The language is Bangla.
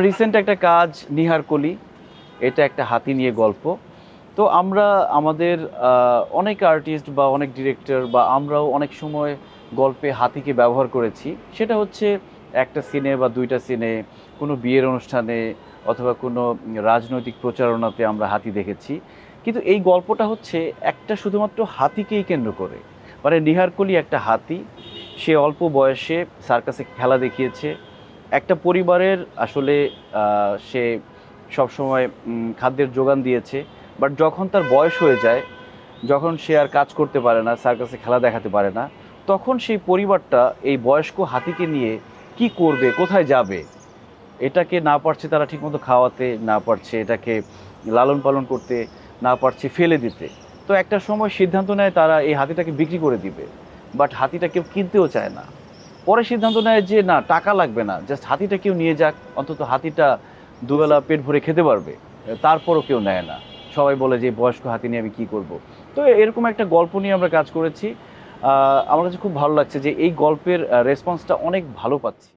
রিসেন্ট একটা কাজ, নিহার কলি, এটা একটা হাতি নিয়ে গল্প। তো আমরা, আমাদের অনেক আর্টিস্ট বা অনেক ডিরেক্টর বা আমরাও অনেক সময় গল্পে হাতিকে ব্যবহার করেছি। সেটা হচ্ছে একটা সিনে বা দুইটা সিনে কোনো বিয়ের অনুষ্ঠানে অথবা কোনো রাজনৈতিক প্রচারণাতে আমরা হাতি দেখেছি। কিন্তু এই গল্পটা হচ্ছে একটা শুধুমাত্র হাতিকেই কেন্দ্র করে। মানে নিহারকলি একটা হাতি, সে অল্প বয়সে সার্কাসে খেলা দেখিয়েছে। একটা পরিবারের আসলে সে সবসময় খাদ্যের যোগান দিয়েছে বাট যখন তার বয়স হয়ে যায়, যখন সে আর কাজ করতে পারে না সার্কাসে খেলা দেখাতে পারে না, তখন সেই পরিবারটা এই বয়স্ক হাতিকে নিয়ে কি করবে, কোথায় যাবে? এটাকে না পারছে তারা ঠিকমতো খাওয়াতে, না পারছে এটাকে লালন পালন করতে, না পারছে ফেলে দিতে। তো একটা সময় সিদ্ধান্ত নেয় তারা এই হাতিটাকে বিক্রি করে দিবে বাট হাতিটা কেউ কিনতেও চায় না। পরে সিদ্ধান্ত নেয় যে, না, টাকা লাগবে না। জাস্ট হাতিটা কেউ নিয়ে যাক। অন্তত হাতিটা দুবেলা পেট ভরে খেতে পারবে। তারপরও কেউ নেয় না। সবাই বলে যে বয়স্ক হাতি নিয়ে আমি কী করব? তো এরকম একটা গল্প নিয়ে আমরা কাজ করেছি। আমার কাছে খুব ভালো লাগছে যে, এই গল্পের রেসপন্সটা অনেক ভালো পাচ্ছি।